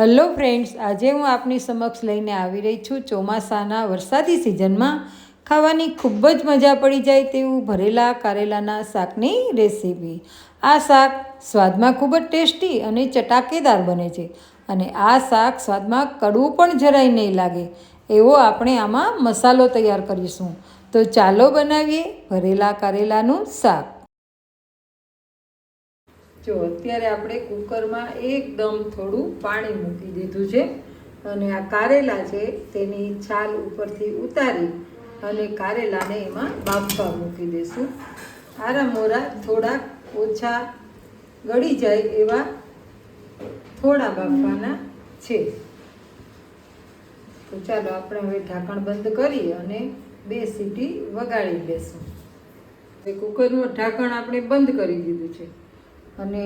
Hello friends આજે હું આપની સમક્ષ લઈને આવી રહી છું ચોમાસાના વરસાદી સિઝનમાં. ખાવાની ખૂબ જ મજા પડી જાય તેવું ભરેલા કારેલાના શાકની રેસીપી. આ શાક સ્વાદમાં ખૂબ જ ટેસ્ટી અને ચટાકેદાર બને છે અને આ શાક સ્વાદમાં કડવું પણ જરાય નહીં લાગે. એવો આપણે આમાં મસાલો તૈયાર કરીશું. તો ચાલો બનાવીએ ભરેલા કારેલાનું શાક. જો અત્યારે આપણે કુકરમાં એકદમ થોડું પાણી મૂકી દીધું છે અને આ કારેલા છે તેની છાલ ઉપરથી ઉતારી અને કારેલાને એમાં બાફવા મૂકી દઈશું આરા મોરા થોડાક ઓછા ગળી જાય એવા થોડા બાફવાના છે. તો ચાલો આપણે હવે ઢાંકણ બંધ કરી અને બે સીટી વગાડી લેશું. કુકરનું ઢાંકણ આપણે બંધ કરી દીધું છે. અને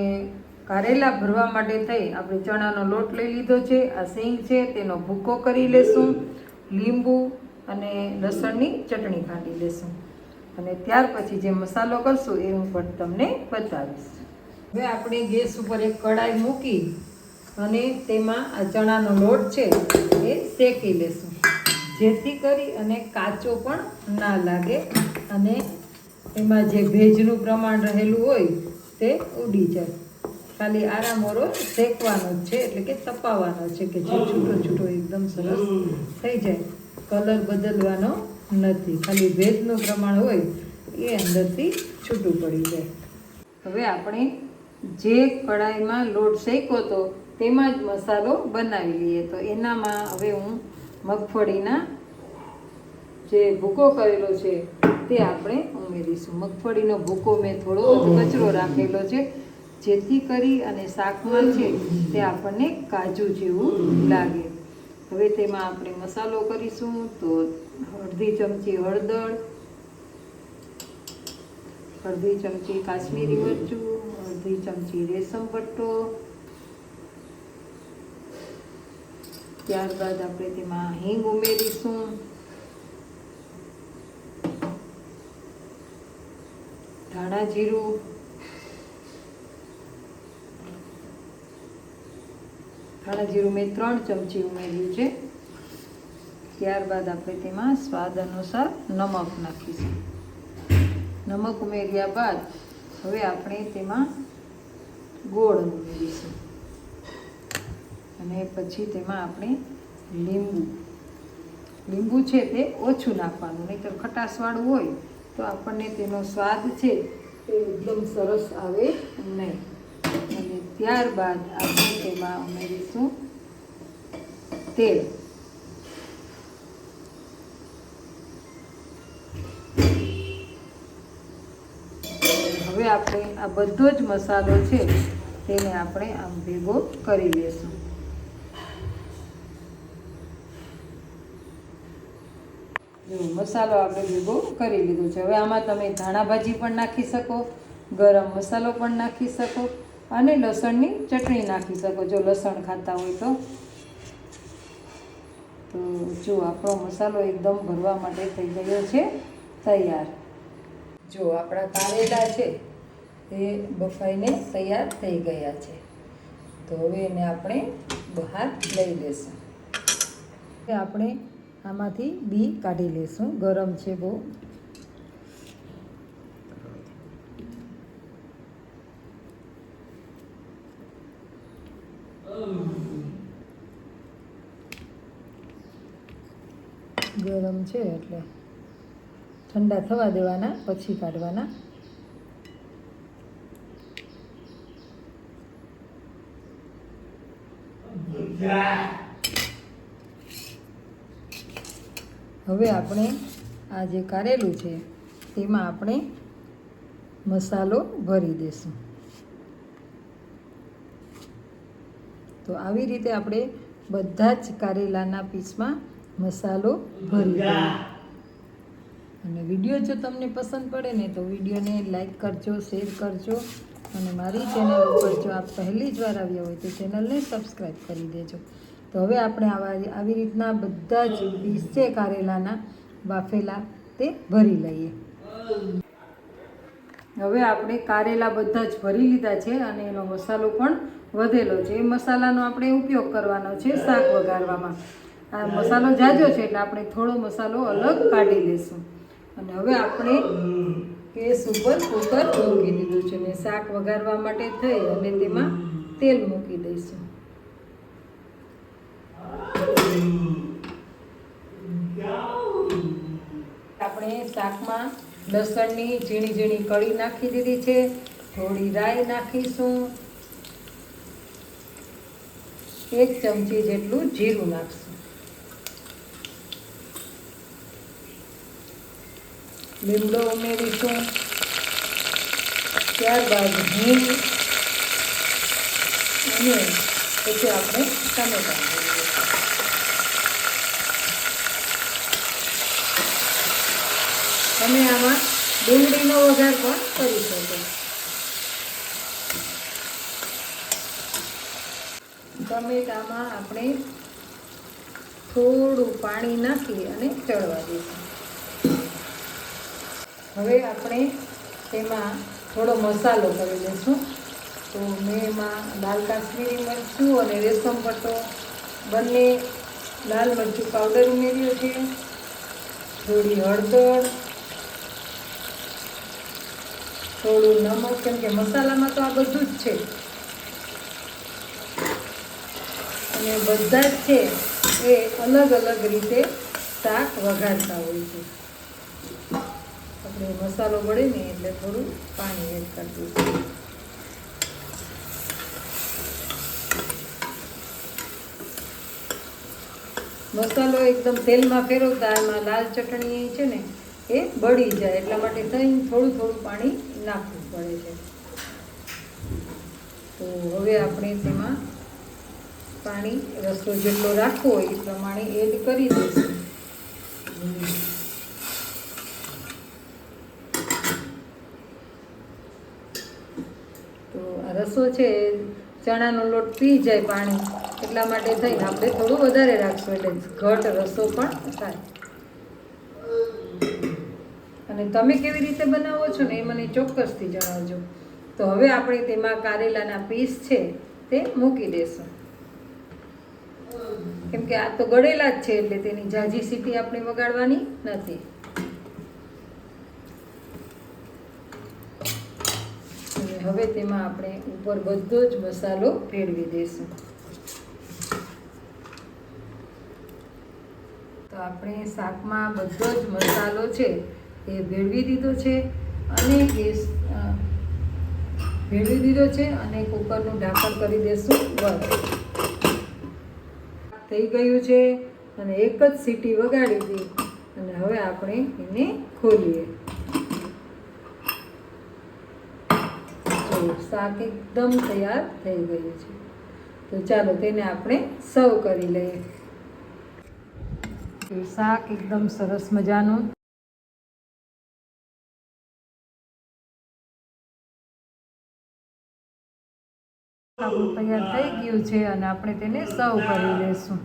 કારેલા ભરવા માટે થઈ આપણે ચણાનો લોટ લઈ લીધો છે, આ સિંગ છે, તેનો ભૂકો કરી લેશું, લીંબુ અને લસણની ચટણી કાઢી લેશું. અને ત્યાર પછી જે મસાલો કરશું એ હું પણ તમને બતાવીશ. હવે આપણે ગેસ ઉપર એક કડાઈ મૂકી અને તેમાં આ ચણાનો લોટ છે એ શેકી લેશું. જેથી કરી અને કાચો પણ ના લાગે અને એમાં જે ભેજનું પ્રમાણ રહેલું હોય તે ઉડી જાય. ખાલી આરામોરો શેકવાનો છે, એટલે કે તપાવવાનો છે કે જે છૂટો છૂટો એકદમ સરસ થઈ જાય. કલર બદલવાનો નથી. ખાલી ભેજનું પ્રમાણ હોય એ અંદરથી છૂટું પડી જાય. હવે આપણે જે કડાઈમાં લોટ શેક્યો તો તેમાં જ મસાલો બનાવી લઈએ. તો એનામાં હવે હું મગફળીના જે ભૂકો કરેલો છે તે આપણે ઉમેરીશું. મગફળીનો ભૂકો મેં થોડો કચરો રાખેલો છે. જેથી કરી અને શાકમાં છે તે આપણને કાજુ જેવું લાગે. હવે તેમાં આપણે મસાલો કરીશું તો અડધી ચમચી હળદર અડધી ચમચી કાશ્મીરી મરચું અડધી ચમચી રેશમ પટ્ટો ત્યારબાદ આપણે તેમાં હિંગ ઉમેરીશું. ધાણા જીરું. ધાણા જીરું મેં ત્રણ ચમચી ઉમેર્યું છે. ત્યારબાદ આપણે તેમાં સ્વાદ અનુસાર નમક નાખીશું. નમક ઉમેર્યા બાદ હવે આપણે તેમાં ગોળ ઉમેરીશું. અને પછી તેમાં આપણે લીંબુ. લીંબુ છે તે ઓછું નાખવાનું, નહીંતર ખટાશવાળું હોય તો આપણને તેનો સ્વાદ છે તે એકદમ સરસ આવે નહીં. અને ત્યારબાદ આપણે તેમાં ઉમેરીશું તેલ. હવે આપણે આ બધો જ મસાલો છે તેને આપણે આમ ભેગો કરી લેશું. મસાલો આપણે ભેગો કરી લીધો છે. હવે આમાં તમે ધાણા ભાજી પણ નાખી શકો, ગરમ મસાલો પણ નાખી શકો અને લસણની ચટણી નાખી શકો, જો લસણ ખાતા હોય તો. તો જો આપણો મસાલો એકદમ ભરવા માટે થઈ ગયો છે, તૈયાર. જો આપણા કારેલા છે, એ બફાઈને તૈયાર થઈ ગયા છે. તો હવે એને આપણે બહાર લઈ લેશું. આપણે આમાંથી બી કાઢી લઈશું ગરમ છે બહુ. ગરમ છે એટલે. ઠંડા થવા દેવાના, પછી કાઢવાના. હવે આપણે આ જે કારેલું છે તેમાં આપણે મસાલો ભરી દઈશું તો આવી રીતે આપણે બધા જ કારેલાના પીસમાં મસાલો ભરી દઈએ. અને વીડિયો જો તમને પસંદ પડે ને, તો વિડીયોને લાઈક કરજો, શેર કરજો. અને મારી ચેનલ ઉપર જો આપ પહેલી જ વાર આવ્યા હોય, તો ચેનલને સબસ્ક્રાઈબ કરી દેજો. તો હવે આપણે આવા આવી રીતના બધા જ પીસ છે કારેલાના બાફેલા તે ભરી લઈએ. હવે આપણે કારેલા બધા જ ભરી લીધા છે અને એનો મસાલો પણ વધેલો છે. એ મસાલાનો આપણે ઉપયોગ કરવાનો છે શાક વઘારવામાં. આ મસાલો જાજો છે એટલે આપણે થોડો મસાલો અલગ કાઢી લઈશું અને હવે આપણે ગેસ ઉપર કુકર મૂકી દીધું છે ને શાક વઘારવા માટે થઈ અને તેમાં તેલ મૂકી દઈશું. આપણે શાકમાં લસણની ઝીણી ઝીણી કળી નાખી દીધી છે. થોડી રાઈ નાખીશું. એક ચમચી જેટલું જીરું નાખશું. લીમડો ઉમેરીશું. ત્યારબાદ હિંગ અને પછી આપણે ટમેટા ઉમેરીશું. તમે આમાં ડુંગળીનો વઘાર પણ કરી શકો. ટમેટામાં આપણે થોડું પાણી નાખી અને ચડવા દઈશું. હવે આપણે તેમાં થોડો મસાલો કરી દઈશું. તો મેં એમાં લાલ કાશ્મીરી મરચું અને રેશમ પટ્ટો બંને લાલ મરચું પાવડર ઉમેર્યો છે. થોડી હળદર થોડું નમક કેમ કે મસાલામાં તો આ બધું જ છે. અને બધા જ છે એ અલગ અલગ રીતે શાક વઘારતા હોય છે. આપણે મસાલો બળે ને એટલે થોડું પાણી એડ કરી દઈશું. મસાલો એકદમ તેલમાં ફેરવતા, એમાં લાલ ચટણી છે ને, એ બળી જાય, એટલા માટે થઈને થોડું થોડું પાણી નાખવું પડે છે. તો હવે આપણે તેમાં પાણી, રસો જેટલો રાખવો હોય એ પ્રમાણે એડ કરી દઈશું. તો આ રસો છે, ચણાનો લોટ પી જાય પાણી, એટલા માટે થઈને આપણે થોડું વધારે રાખશું એટલે ઘટ રસો પણ થાય. અને તમે કેવી રીતે બનાવો છો ને એ મને ચોક્કસથી જણાવજો. તો હવે આપણે તેમાં કારેલાના પીસ છે તે મૂકી દેશું. કેમ કે આ તો ગળેલા જ છે એટલે તેની જાજી સીટી આપણે વગાડવાની નથી. હવે તેમાં આપણે ઉપર બધો જ મસાલો ભેળવી દઈશું તો આપણે શાકમાં બધો જ મસાલો છે એ ભેળવી દીધો છે અને ગેસ ભેળવી દીધો છે અને કુકરનું ઢાંકણ કરી દેશું બસ થઈ ગયું છે અને એક જ સીટી વગાડી હતી અને હવે આપણે એને ખોલીએ. શાક એકદમ તૈયાર થઈ ગયું છે. તો ચાલો તેને આપણે સર્વ કરી લઈએ. શાક એકદમ સરસ મજાનું આપણું તૈયાર થઈ ગયું છે અને આપણે તેને સર્વ કરી લઈશું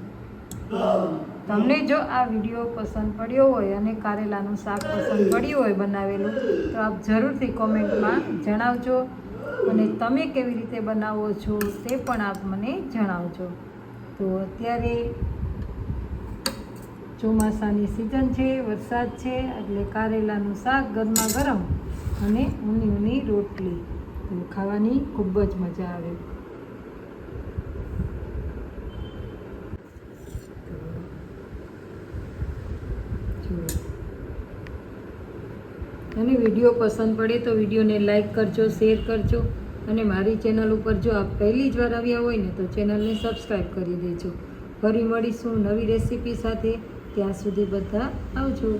તમને જો આ વીડિયો પસંદ પડ્યો હોય અને કારેલાનું શાક પસંદ પડ્યું હોય બનાવેલું, તો આપ જરૂરથી કોમેન્ટમાં જણાવજો અને તમે કેવી રીતે બનાવો છો તે પણ આપ મને જણાવજો. તો અત્યારે ચોમાસાની સિઝન છે, વરસાદ છે, એટલે કારેલાનું શાક ગરમા ગરમ અને ઊની ઊની રોટલી. ખાવાની ખૂબ જ મજા આવે. અને વીડિયો પસંદ પડે તો વિડીયોને લાઇક કરજો, શેર કરજો અને મારી ચેનલ ઉપર જો આપ પહેલી જ વાર આવ્યા હોય ને તો ચેનલને સબસ્ક્રાઈબ કરી દેજો. ફરી મળીશું નવી રેસીપી સાથે. ત્યાં સુધી બધા આવજો.